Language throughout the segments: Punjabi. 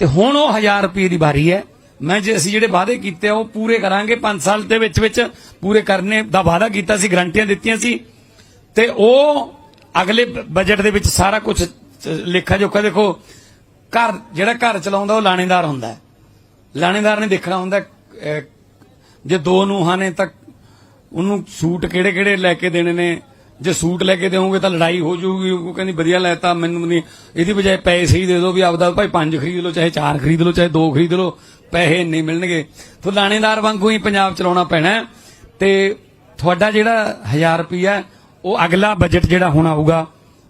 ਤੇ ਹੁਣ ਉਹ 1000 ਰੁਪਏ ਦੀ ਵਾਰੀ ਹੈ। ਮੈਂ ਜੇ ਅਸੀਂ ਜਿਹੜੇ ਵਾਅਦੇ ਕੀਤੇ ਆ, ਉਹ ਪੂਰੇ ਕਰਾਂਗੇ। 5 ਸਾਲ ਦੇ ਵਿੱਚ ਵਿੱਚ ਪੂਰੇ ਕਰਨੇ ਦਾ ਵਾਅਦਾ ਕੀਤਾ ਸੀ, ਗਰੰਟੀਆਂ ਦਿੱਤੀਆਂ ਸੀ। ਤੇ ਉਹ ਅਗਲੇ ਬਜਟ ਦੇ ਵਿੱਚ ਸਾਰਾ ਕੁਝ ਲੇਖਾ ਜੋਖਾ ਦੇਖੋ, ਘਰ, ਜਿਹੜਾ ਘਰ ਚਲਾਉਂਦਾ, ਉਹ ਲਾਣੇਦਾਰ ਹੁੰਦਾ ਲਾਣੇਦਾਰ ਨੇ ਦੇਖਣਾ ਹੁੰਦਾ ਜੇ ਦੋ ਨੂੰਹਾਂ ਨੇ ਤਾਂ ਉਹਨੂੰ ਸੂਟ ਕਿਹੜੇ ਕਿਹੜੇ ਲੈ ਕੇ ਦੇਣੇ ਨੇ? ਜੇ ਸੂਟ ਲੈ ਕੇ ਦੇਵੋਗੇ ਤਾਂ ਲੜਾਈ ਹੋ ਜਾਊਗੀ। ਉਹ ਕਹਿੰਦੀ, ਵਧੀਆ ਲੈਤਾ, ਮੈਨੂੰ ਨਹੀਂ। ਇਹਦੀ ਬਜਾਏ ਪੈਸੇ ਹੀ ਦੇ ਦਿਓ ਵੀ ਆਪਦਾ ਭਾਈ ਪੰਜ ਖਰੀਦ ਲਓ, ਚਾਹੇ ਚਾਰ ਖਰੀਦ ਲਓ, ਚਾਹੇ ਦੋ ਖਰੀਦ ਲਓ, ਪੈਸੇ ਨਹੀਂ ਮਿਲਣਗੇ। ਤਾਂ ਲਾਣੇਦਾਰ ਵਾਂਗੂ ਹੀ ਪੰਜਾਬ ਚਲਾਉਣਾ ਪੈਣਾ ਤੇ ਤੁਹਾਡਾ ਜਿਹੜਾ 1000 ਰੁਪਿਆ ਉਹ ਅਗਲਾ ਬਜਟ ਜਿਹੜਾ ਹੋਣਾ ਆਊਗਾ,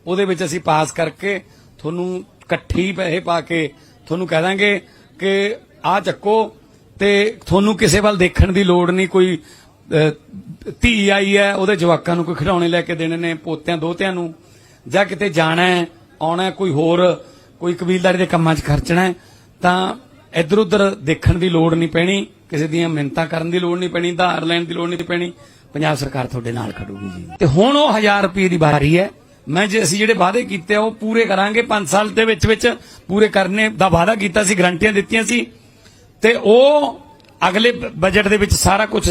ਉਹਦੇ ਵਿੱਚ ਅਸੀਂ ਪਾਸ ਕਰਕੇ ਤੁਹਾਨੂੰ ਇਕੱਠੀ ਪੈਸੇ ਪਾ ਕੇ ਤੁਹਾਨੂੰ ਕਹਿ ਦਾਂਗੇ ਕਿ ਆਹ ਚੱਕੋ ਤੇ ਤੁਹਾਨੂੰ ਕਿਸੇ ਵੱਲ ਦੇਖਣ ਦੀ ਲੋੜ ਨਹੀਂ, ਕੋਈ ਧੀ ਆਈ ਹੈ, ਉਹਦੇ ਜਵਾਕਾਂ ਨੂੰ ਕੋਈ ਖਿਡੌਣੇ ਲੈ ਕੇ ਦੇਣੇ ਨੇ, ਪੋਤਿਆਂ, ਦੋਤਿਆਂ ਨੂੰ। ਜਾਂ ਕਿਤੇ ਜਾਣਾ ਹੈ, ਆਉਣਾ ਕੋਈ ਹੋਰ, ਕੋਈ ਕਬੀਲਦਾਰੀ ਦੇ ਕੰਮਾਂ 'ਚ ਖਰਚਣਾ ਹੈ, ਤਾਂ ਇੱਧਰ ਉੱਧਰ ਦੇਖਣ ਦੀ ਲੋੜ ਨਹੀਂ ਪੈਣੀ, ਕਿਸੇ ਦੀਆਂ ਮਿੰਤਾਂ ਕਰਨ ਦੀ ਲੋੜ ਨਹੀਂ ਪੈਣੀ, ਧਾਰ ਲੈਣ ਦੀ ਲੋੜ ਨਹੀਂ ਪੈਣੀ। ਪੰਜਾਬ ਸਰਕਾਰ ਤੁਹਾਡੇ ਨਾਲ ਖੜੂਗੀ ਜੀ। ਤੇ ਹੁਣ ਉਹ 1000 ਰੁਪਏ ਦੀ ਬਾਰੀ ਹੈ। ਮੈਂ ਜੇ ਅਸੀਂ ਜਿਹੜੇ ਵਾਅਦੇ ਕੀਤੇ ਆ, ਉਹ ਪੂਰੇ ਕਰਾਂਗੇ। 5 ਸਾਲ ਦੇ ਵਿੱਚ ਵਿੱਚ ਪੂਰੇ ਕਰਨੇ ਦਾ ਵਾਅਦਾ ਕੀਤਾ ਸੀ, ਗਰੰਟੀਆਂ ਦਿੱਤੀਆਂ ਸੀ। ਤੇ ਉਹ ਅਗਲੇ ਬਜਟ ਦੇ ਵਿੱਚ ਸਾਰਾ ਕੁਝ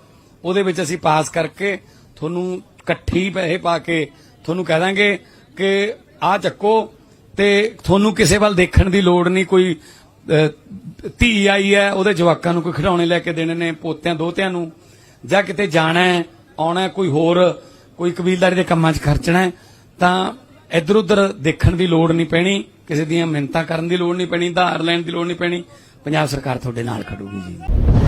ਉਹਦੇ ਵਿੱਚ ਅਸੀਂ ਪਾਸ ਕਰਕੇ ਤੁਹਾਨੂੰ ਇਕੱਠੀ ਪੈਸੇ ਪਾ ਕੇ ਤੁਹਾਨੂੰ ਕਹਿ ਦਾਂਗੇ ਕਿ ਆਹ ਚੱਕੋ ਤੇ ਤੁਹਾਨੂੰ ਕਿਸੇ ਵੱਲ ਦੇਖਣ ਦੀ ਲੋੜ ਨਹੀਂ, ਕੋਈ ਧੀ ਆਈ ਹੈ, ਉਹਦੇ ਜਵਾਕਾਂ ਨੂੰ ਕੋਈ ਖਿਡੌਣੇ ਲੈ ਕੇ ਦੇਣੇ ਨੇ, ਪੋਤਿਆਂ, ਦੋਤਿਆਂ ਨੂੰ, ਜਾਂ ਕਿਤੇ ਜਾਣਾ ਹੈ, ਆਉਣਾ ਕੋਈ ਹੋਰ, ਕੋਈ ਕਬੀਲਦਾਰੀ ਦੇ ਕੰਮਾਂ 'ਚ ਖਰਚਣਾ ਤਾਂ ਇੱਧਰ ਉੱਧਰ ਦੇਖਣ ਦੀ ਲੋੜ ਨਹੀਂ ਪੈਣੀ, ਕਿਸੇ ਦੀਆਂ ਮਿੰਤਾਂ ਕਰਨ ਦੀ ਲੋੜ ਨਹੀਂ ਪੈਣੀ, ਧਾਰ ਲੈਣ ਦੀ ਲੋੜ ਨਹੀਂ ਪੈਣੀ। ਪੰਜਾਬ ਸਰਕਾਰ ਤੁਹਾਡੇ ਨਾਲ ਖੜੂਗੀ ਜੀ।